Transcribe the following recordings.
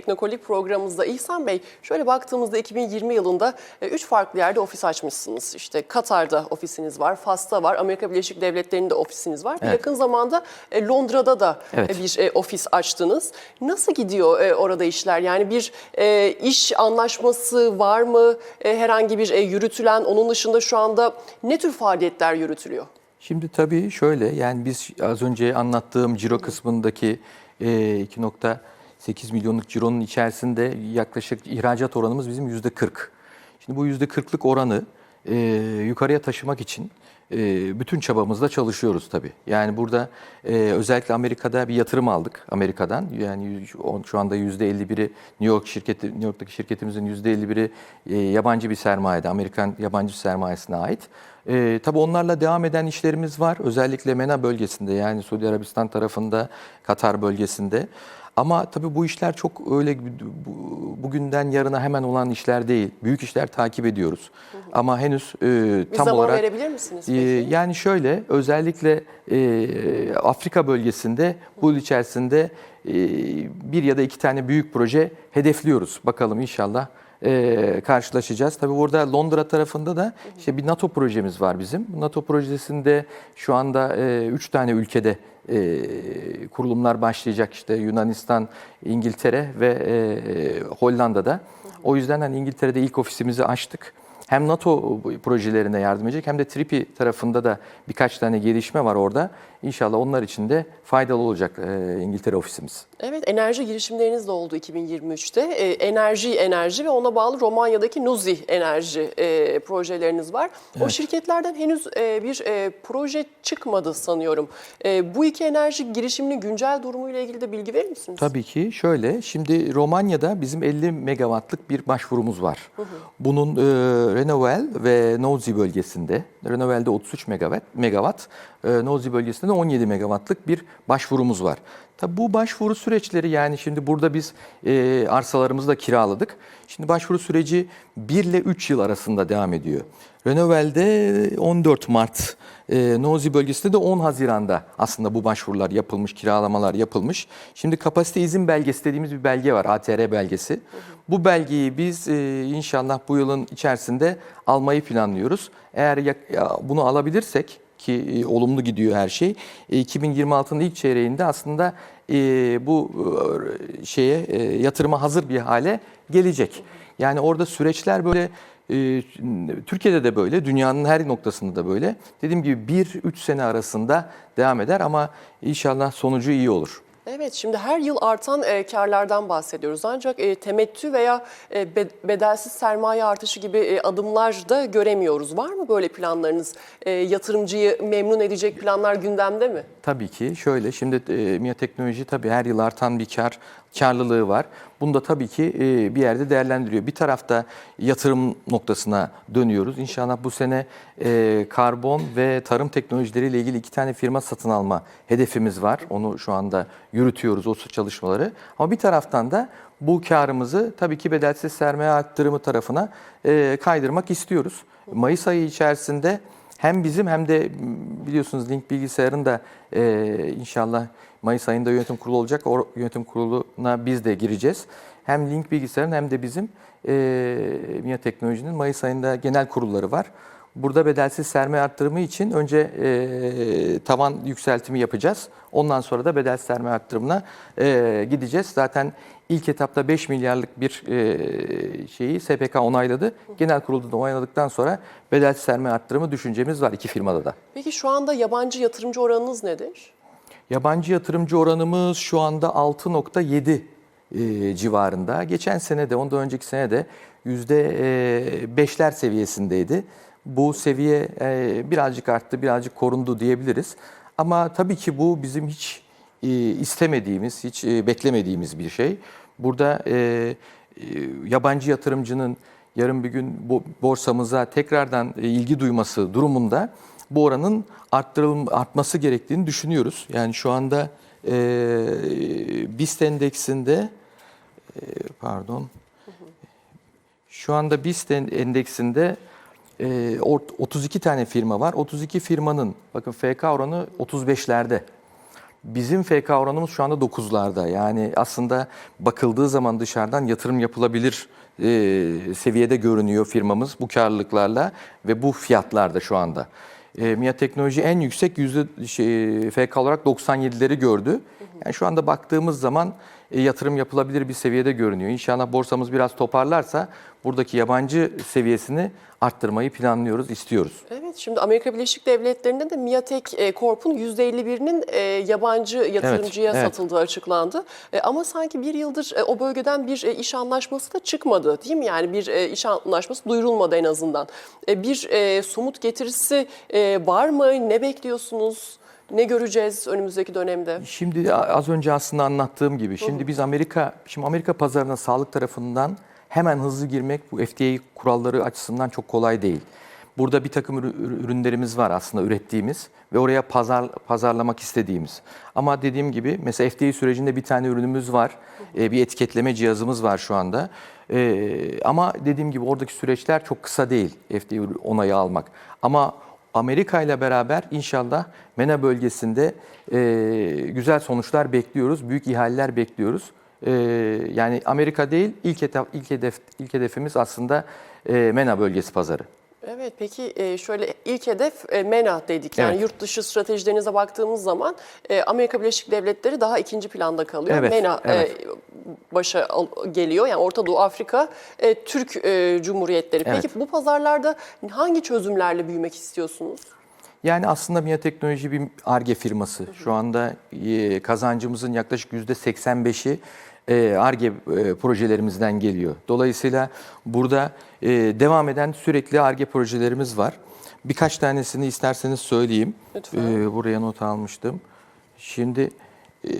Teknokolik programımızda İhsan Bey şöyle baktığımızda 2020 yılında 3 farklı yerde ofis açmışsınız. İşte Katar'da ofisiniz var, Fas'ta var, Amerika Birleşik Devletleri'nde ofisiniz var. Evet. Yakın zamanda e, Londra'da da Evet. e, bir e, ofis açtınız. Nasıl gidiyor e, orada işler? Yani bir e, iş anlaşması var mı? E, Herhangi bir e, yürütülen, onun dışında şu anda ne tür faaliyetler yürütülüyor? Şimdi tabii şöyle yani biz az önce anlattığım ciro kısmındaki e, 2.8 milyonluk cironun içerisinde yaklaşık ihracat oranımız bizim yüzde 40. Şimdi bu yüzde 40'lık oranı e, yukarıya taşımak için e, bütün çabamızla çalışıyoruz tabii. Yani burada e, özellikle Amerika'da bir yatırım aldık Amerika'dan. Yani şu- anda yüzde 51'i New York şirketi, New York'taki şirketimizin yüzde 51'i e, yabancı bir sermayede, Amerikan yabancı sermayesine ait. E, tabii onlarla devam eden işlerimiz var. Özellikle MENA bölgesinde yani Suudi Arabistan tarafında, Katar bölgesinde. Ama tabii bu işler çok öyle bu- bugünden yarına hemen olan işler değil. Büyük işler takip ediyoruz. Ama henüz e, Bir tam zaman olarak verebilir misiniz ee, peki? Yani şöyle özellikle e, Afrika bölgesinde bu yıl içerisinde e, bir ya da iki tane büyük proje hedefliyoruz. Bakalım inşallah e, karşılaşacağız. Tabii burada Londra tarafında da işte bir NATO projemiz var bizim. NATO projesinde şu anda e, üç tane ülkede e, kurulumlar başlayacak işte Yunanistan, İngiltere ve e, Hollanda'da. O yüzden hani İngiltere'de ilk ofisimizi açtık hem NATO projelerine yardım edecek hem de Tripi tarafında da birkaç tane gelişme var orada. İnşallah onlar için de faydalı olacak e, İngiltere ofisimiz. Evet, enerji girişimleriniz de oldu 2023'te. Ee, enerji enerji ve ona bağlı Romanya'daki Nuzi enerji e, projeleriniz var. O şirketlerden henüz e, bir e, proje çıkmadı sanıyorum. E, bu iki enerji girişiminin güncel durumuyla ilgili de bilgi verir misiniz? Tabii ki şöyle, şimdi Romanya'da bizim 50 megawattlık bir başvurumuz var. Bunun e, Renovel ve Nozi bölgesinde, Renovel'de 33 megawatt, megawatt e, Nozi bölgesinde de 17 megawattlık bir başvurumuz var. Tabii bu başvuru süreçleri yani şimdi burada biz e, arsalarımızı da kiraladık. Şimdi başvuru süreci 1 ile 3 yıl arasında devam ediyor. Renovel'de 14 Mart, e, Nozi bölgesinde de 10 Haziran'da aslında bu başvurular yapılmış, kiralamalar yapılmış. Şimdi kapasite izin belgesi dediğimiz bir belge var, ATR belgesi. Bu belgeyi biz e, inşallah bu yılın içerisinde almayı planlıyoruz. Eğer yak- ya bunu alabilirsek ki e, olumlu gidiyor her şey. E, 2026'nın ilk çeyreğinde aslında e, bu e, şeye e, yatırıma hazır bir hale gelecek. Yani orada süreçler böyle Türkiye'de de böyle, dünyanın her noktasında da böyle. Dediğim gibi 1-3 sene arasında devam eder ama inşallah sonucu iyi olur. Evet, şimdi her yıl artan e, karlardan bahsediyoruz. Ancak e, temettü veya e, be- bedelsiz sermaye artışı gibi e, adımlar da göremiyoruz. Var mı böyle planlarınız? E, yatırımcıyı memnun edecek planlar gündemde mi? Tabii ki şöyle şimdi e, MİA Teknoloji tabii her yıl artan bir kar karlılığı var. Bunu da tabii ki e, bir yerde değerlendiriyor. Bir tarafta yatırım noktasına dönüyoruz. İnşallah bu sene e, karbon ve tarım teknolojileriyle ilgili iki tane firma satın alma hedefimiz var. Onu şu anda yürütüyoruz o çalışmaları. Ama bir taraftan da bu karımızı tabii ki bedelsiz sermaye arttırımı tarafına e, kaydırmak istiyoruz. Mayıs ayı içerisinde hem bizim hem de biliyorsunuz Link Bilgisayar'ın da inşallah Mayıs ayında yönetim kurulu olacak. O yönetim kuruluna biz de gireceğiz. Hem Link Bilgisayar'ın hem de bizim e, MİA Teknoloji'nin Mayıs ayında genel kurulları var. Burada bedelsiz sermaye arttırımı için önce e, tavan yükseltimi yapacağız. Ondan sonra da bedelsiz sermaye arttırımına e, gideceğiz. Zaten ilk etapta 5 milyarlık bir e, şeyi SPK onayladı. Genel kurulda da onayladıktan sonra bedelsiz sermaye arttırımı düşüncemiz var iki firmada da. Peki şu anda yabancı yatırımcı oranınız nedir? Yabancı yatırımcı oranımız şu anda 6.7 e, civarında. Geçen sene de ondan önceki sene de %5'ler seviyesindeydi. Bu seviye e, birazcık arttı, birazcık korundu diyebiliriz. Ama tabii ki bu bizim hiç e, istemediğimiz, hiç e, beklemediğimiz bir şey. Burada e, e, yabancı yatırımcının yarın bir gün bu borsamıza tekrardan e, ilgi duyması durumunda bu oranın arttırılm artması gerektiğini düşünüyoruz. Yani şu anda e, BIST endeksinde e, pardon şu anda BIST en- endeksinde e, ort- 32 tane firma var. 32 firmanın bakın FK oranı 35'lerde. Bizim FK oranımız şu anda 9'larda. Yani aslında bakıldığı zaman dışarıdan yatırım yapılabilir e, seviyede görünüyor firmamız bu karlılıklarla ve bu fiyatlarda şu anda. E, MIA Teknoloji en yüksek yüzde şey, FK olarak 97'leri gördü. Yani şu anda baktığımız zaman e, yatırım yapılabilir bir seviyede görünüyor. İnşallah borsamız biraz toparlarsa buradaki yabancı seviyesini arttırmayı planlıyoruz, istiyoruz. Evet, şimdi Amerika Birleşik Devletleri'nde de Miatek e, Corp'un %51'inin e, yabancı yatırımcıya evet. satıldığı açıklandı. E, ama sanki bir yıldır e, o bölgeden bir e, iş anlaşması da çıkmadı değil mi? Yani bir e, iş anlaşması duyurulmadı en azından. E, bir e, somut getirisi e, var mı? Ne bekliyorsunuz? Ne göreceğiz önümüzdeki dönemde? Şimdi az önce aslında anlattığım gibi şimdi biz Amerika şimdi Amerika pazarına sağlık tarafından hemen hızlı girmek bu FDA kuralları açısından çok kolay değil. Burada bir takım ürü- ürünlerimiz var aslında ürettiğimiz ve oraya pazar pazarlamak istediğimiz. Ama dediğim gibi mesela FDA sürecinde bir tane ürünümüz var. e, Bir etiketleme cihazımız var şu anda. E, Ama dediğim gibi oradaki süreçler çok kısa değil FDA onayı almak. Ama Amerika ile beraber inşallah MENA bölgesinde e, güzel sonuçlar bekliyoruz. Büyük ihaleler bekliyoruz. E, yani Amerika değil ilk hedef ilk hedef ilk hedefimiz aslında e, MENA bölgesi pazarı. Evet peki e, şöyle ilk hedef e, MENA dedik. Yani Evet. yurt dışı stratejilerinize baktığımız zaman e, Amerika Birleşik Devletleri daha ikinci planda kalıyor. Evet, MENA evet. başa geliyor. Yani Orta Doğu Afrika, Türk Cumhuriyetleri. Peki Evet. bu pazarlarda hangi çözümlerle büyümek istiyorsunuz? Yani aslında MIA Teknoloji bir ARGE firması. Şu anda kazancımızın yaklaşık %85'i e, ARGE e, projelerimizden geliyor. Dolayısıyla burada e, devam eden sürekli ARGE projelerimiz var. Birkaç tanesini isterseniz söyleyeyim. Lütfen. E, Buraya not almıştım. Şimdi e,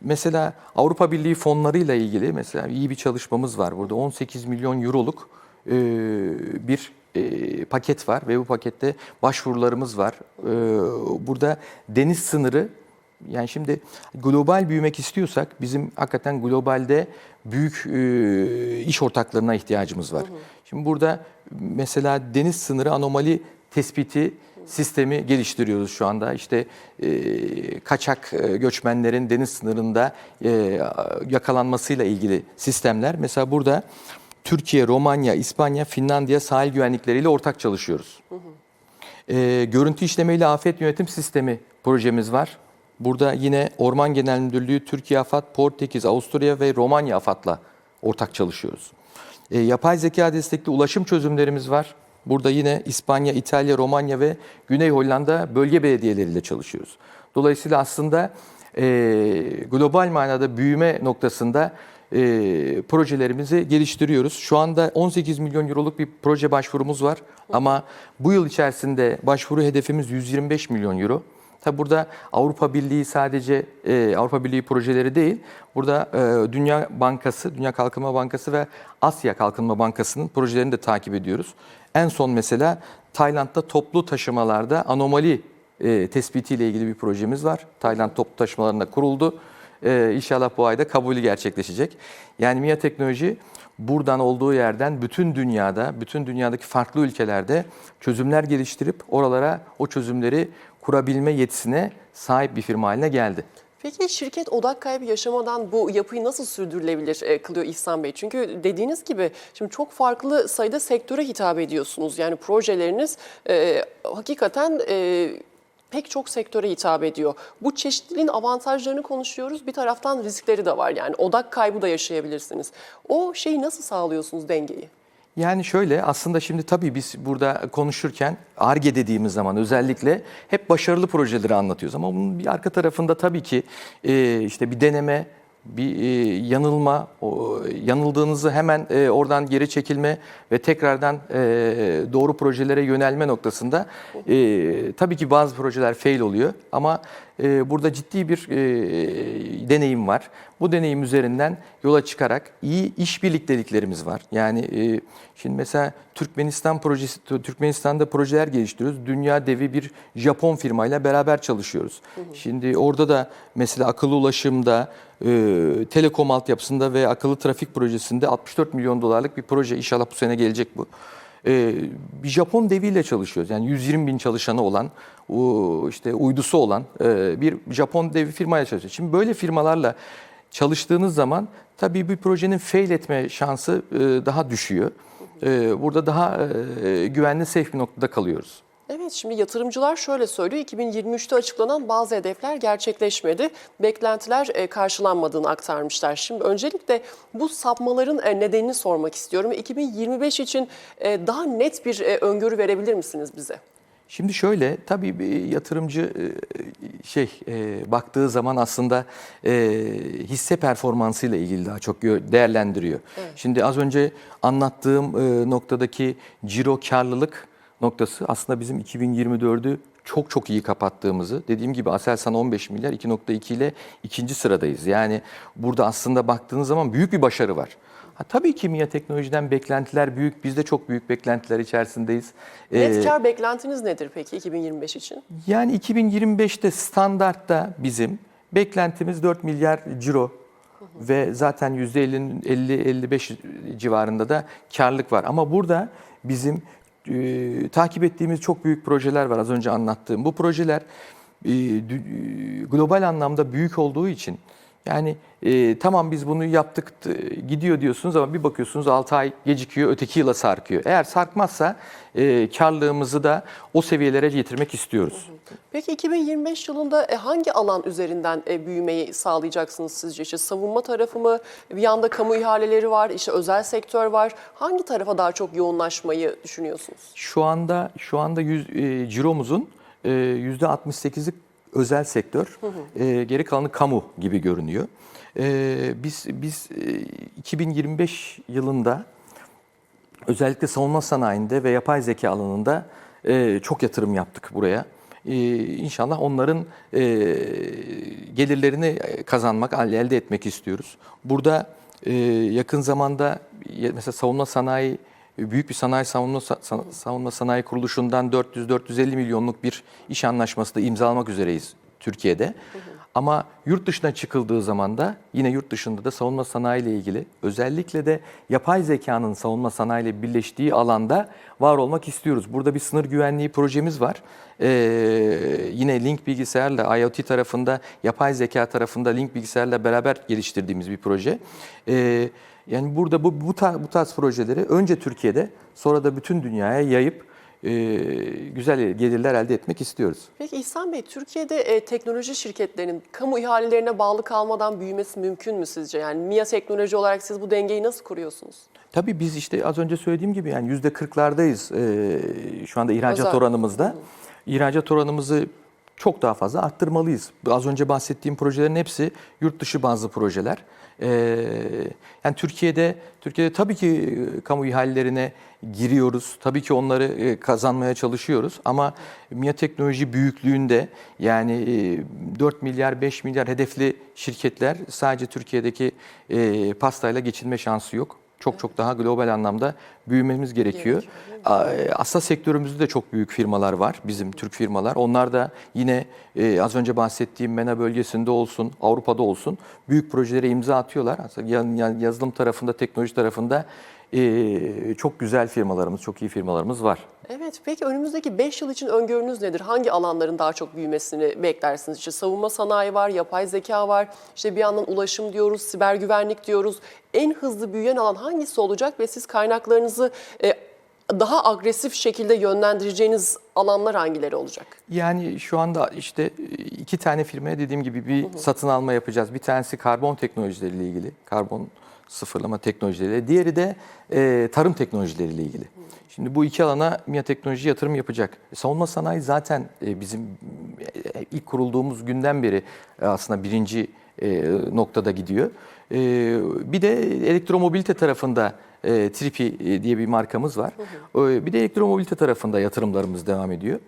mesela Avrupa Birliği fonlarıyla ilgili mesela iyi bir çalışmamız var burada. 18 milyon euroluk e, bir e, paket var ve bu pakette başvurularımız var. E, burada deniz sınırı yani şimdi global büyümek istiyorsak bizim hakikaten globalde büyük e, iş ortaklarına ihtiyacımız var. Şimdi burada mesela deniz sınırı anomali tespiti sistemi geliştiriyoruz şu anda. İşte e, kaçak e, göçmenlerin deniz sınırında e, yakalanmasıyla ilgili sistemler. Mesela burada Türkiye, Romanya, İspanya, Finlandiya sahil güvenlikleriyle ortak çalışıyoruz. E, görüntü işlemeyle afet yönetim sistemi projemiz var. Burada yine Orman Genel Müdürlüğü, Türkiye AFAD, Portekiz, Avusturya ve Romanya AFAD'la ortak çalışıyoruz. E, yapay zeka destekli ulaşım çözümlerimiz var. Burada yine İspanya, İtalya, Romanya ve Güney Hollanda bölge belediyeleriyle çalışıyoruz. Dolayısıyla aslında e, global manada büyüme noktasında e, projelerimizi geliştiriyoruz. Şu anda 18 milyon euroluk bir proje başvurumuz var ama bu yıl içerisinde başvuru hedefimiz 125 milyon euro. Tabi burada Avrupa Birliği sadece e, Avrupa Birliği projeleri değil, burada e, Dünya Bankası, Dünya Kalkınma Bankası ve Asya Kalkınma Bankası'nın projelerini de takip ediyoruz. En son mesela Tayland'da toplu taşımalarda anomali e, tespitiyle ilgili bir projemiz var. Tayland toplu taşımalarında kuruldu. E, inşallah bu ayda kabulü gerçekleşecek. Yani MIA Teknoloji buradan olduğu yerden bütün dünyada, bütün dünyadaki farklı ülkelerde çözümler geliştirip oralara o çözümleri kurabilme yetisine sahip bir firma haline geldi. Peki şirket odak kaybı yaşamadan bu yapıyı nasıl sürdürülebilir e, kılıyor İhsan Bey? Çünkü dediğiniz gibi şimdi çok farklı sayıda sektöre hitap ediyorsunuz. Yani projeleriniz e, hakikaten e, pek çok sektöre hitap ediyor. Bu çeşitliliğin avantajlarını konuşuyoruz. Bir taraftan riskleri de var. Yani odak kaybı da yaşayabilirsiniz. O şeyi nasıl sağlıyorsunuz dengeyi? Yani şöyle aslında şimdi tabii biz burada konuşurken ARGE dediğimiz zaman özellikle hep başarılı projeleri anlatıyoruz. Ama bunun bir arka tarafında tabii ki e, işte bir deneme, bir e, yanılma, o, yanıldığınızı hemen e, oradan geri çekilme ve tekrardan e, doğru projelere yönelme noktasında e, tabii ki bazı projeler fail oluyor ama e, burada ciddi bir e, deneyim var. Bu deneyim üzerinden yola çıkarak iyi iş birlikteliklerimiz var. Yani e, şimdi mesela Türkmenistan projesi, Türkmenistan'da projeler geliştiriyoruz. Dünya devi bir Japon firmayla beraber çalışıyoruz. Şimdi orada da mesela akıllı ulaşımda, e, telekom altyapısında ve akıllı trafik projesinde 64 milyon dolarlık bir proje inşallah bu sene gelecek bu. e, bir Japon deviyle çalışıyoruz. Yani 120 bin çalışanı olan, o işte uydusu olan e, bir Japon devi firmayla çalışıyoruz. Şimdi böyle firmalarla çalıştığınız zaman tabii bir projenin fail etme şansı e, daha düşüyor. E, burada daha e, güvenli, safe bir noktada kalıyoruz. Evet şimdi yatırımcılar şöyle söylüyor. 2023'te açıklanan bazı hedefler gerçekleşmedi. Beklentiler karşılanmadığını aktarmışlar. Şimdi öncelikle bu sapmaların nedenini sormak istiyorum. 2025 için daha net bir öngörü verebilir misiniz bize? Şimdi şöyle tabii bir yatırımcı e, şey e, baktığı zaman aslında e, hisse performansıyla ilgili daha çok değerlendiriyor. Şimdi az önce anlattığım noktadaki ciro karlılık noktası aslında bizim 2024'ü çok çok iyi kapattığımızı, dediğim gibi Aselsan 15 milyar 2.2 ile ikinci sıradayız. Yani burada aslında baktığınız zaman büyük bir başarı var. Ha, tabii ki MİA Teknoloji'den beklentiler büyük. Biz de çok büyük beklentiler içerisindeyiz. Ee, Net kar beklentiniz nedir peki 2025 için? yani 2025'te standartta bizim beklentimiz 4 milyar ciro ve zaten %50-55 civarında da karlılık var. Ama burada bizim e, takip ettiğimiz çok büyük projeler var az önce anlattığım. Bu projeler e, e, global anlamda büyük olduğu için yani e, tamam biz bunu yaptık gidiyor diyorsunuz ama bir bakıyorsunuz 6 ay gecikiyor öteki yıla sarkıyor. Eğer sarkmazsa e, karlılığımızı da o seviyelere getirmek istiyoruz. Peki 2025 yılında e, hangi alan üzerinden e, büyümeyi sağlayacaksınız sizce? İşte savunma tarafı mı? Bir yanda kamu ihaleleri var, işte özel sektör var. Hangi tarafa daha çok yoğunlaşmayı düşünüyorsunuz? Şu anda şu anda yüz, e, ciromuzun e, %68'i özel sektör, e, geri kalanı kamu gibi görünüyor. E, biz biz e, 2025 yılında özellikle savunma sanayinde ve yapay zeka alanında e, çok yatırım yaptık buraya. E, inşallah onların e, gelirlerini kazanmak, elde etmek istiyoruz. Burada e, yakın zamanda mesela savunma sanayi büyük bir sanayi savunma sa- savunma sanayi kuruluşundan 400-450 milyonluk bir iş anlaşması da imzalamak üzereyiz Türkiye'de. Ama yurt dışına çıkıldığı zaman da yine yurt dışında da savunma sanayi ile ilgili özellikle de yapay zekanın savunma sanayi ile birleştiği alanda var olmak istiyoruz. Burada bir sınır güvenliği projemiz var. Ee, yine Link bilgisayarla IoT tarafında, yapay zeka tarafında Link bilgisayarla beraber geliştirdiğimiz bir proje. Ee, yani burada bu bu tarz, bu tarz projeleri önce Türkiye'de sonra da bütün dünyaya yayıp e, güzel gelirler elde etmek istiyoruz. Peki İhsan Bey, Türkiye'de e, teknoloji şirketlerinin kamu ihalelerine bağlı kalmadan büyümesi mümkün mü sizce? Yani MİA teknoloji olarak siz bu dengeyi nasıl kuruyorsunuz? Tabii biz işte az önce söylediğim gibi yani yüzde kırklardayız ee, şu anda ihracat Özel. oranımızda. İhracat oranımızı çok daha fazla arttırmalıyız. Az önce bahsettiğim projelerin hepsi yurt dışı bazı projeler. Ee, yani Türkiye'de Türkiye'de tabii ki e, kamu ihalelerine giriyoruz. Tabii ki onları e, kazanmaya çalışıyoruz ama MİA Teknoloji büyüklüğünde yani e, 4 milyar 5 milyar hedefli şirketler sadece Türkiye'deki e, pastayla geçinme şansı yok. Çok çok daha global anlamda büyümemiz gerekiyor. A- Asla sektörümüzde de çok büyük firmalar var, bizim Türk firmalar. Onlar da yine e, az önce bahsettiğim MENA bölgesinde olsun, Avrupa'da olsun büyük projelere imza atıyorlar. Aslında ya- ya- yazılım tarafında, teknoloji tarafında e, çok güzel firmalarımız, çok iyi firmalarımız var. Evet, peki önümüzdeki 5 yıl için öngörünüz nedir? Hangi alanların daha çok büyümesini beklersiniz? İşte savunma sanayi var, yapay zeka var, işte bir yandan ulaşım diyoruz, siber güvenlik diyoruz. En hızlı büyüyen alan hangisi olacak ve siz kaynaklarınızı e, daha agresif şekilde yönlendireceğiniz alanlar hangileri olacak? Yani şu anda işte iki tane firmaya dediğim gibi bir satın alma yapacağız. Bir tanesi karbon teknolojileriyle ilgili, karbon sıfırlama teknolojileriyle. Diğeri de e, tarım teknolojileriyle ilgili. Şimdi bu iki alana MİA Teknoloji yatırım yapacak. Savunma sanayi zaten e, bizim e, ilk kurulduğumuz günden beri e, aslında birinci e, noktada gidiyor. E, bir de elektromobilite tarafında e, Tripi e, diye bir markamız var. E, bir de elektromobilite tarafında yatırımlarımız devam ediyor.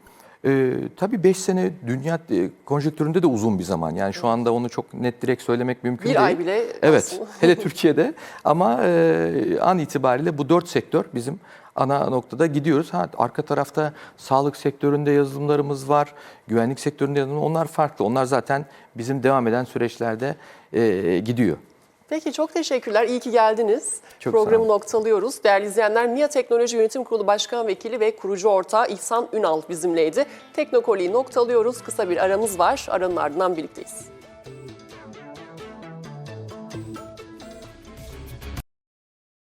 Ee, tabii 5 sene dünya e, konjektüründe de uzun bir zaman. Yani şu anda onu çok net direkt söylemek mümkün Bir değil. ay bile Evet, aslında. hele Türkiye'de. Ama e, an itibariyle bu dört sektör bizim ana noktada gidiyoruz. Ha, arka tarafta sağlık sektöründe yazılımlarımız var, güvenlik sektöründe yazılım. Onlar farklı. Onlar zaten bizim devam eden süreçlerde e, gidiyor. Peki çok teşekkürler. İyi ki geldiniz. Çok Programı noktalıyoruz. Değerli izleyenler MİA Teknoloji Yönetim Kurulu Başkan Vekili ve kurucu ortağı İhsan Ünal bizimleydi. Teknokoli'yi noktalıyoruz. Kısa bir aramız var. Aranın ardından birlikteyiz.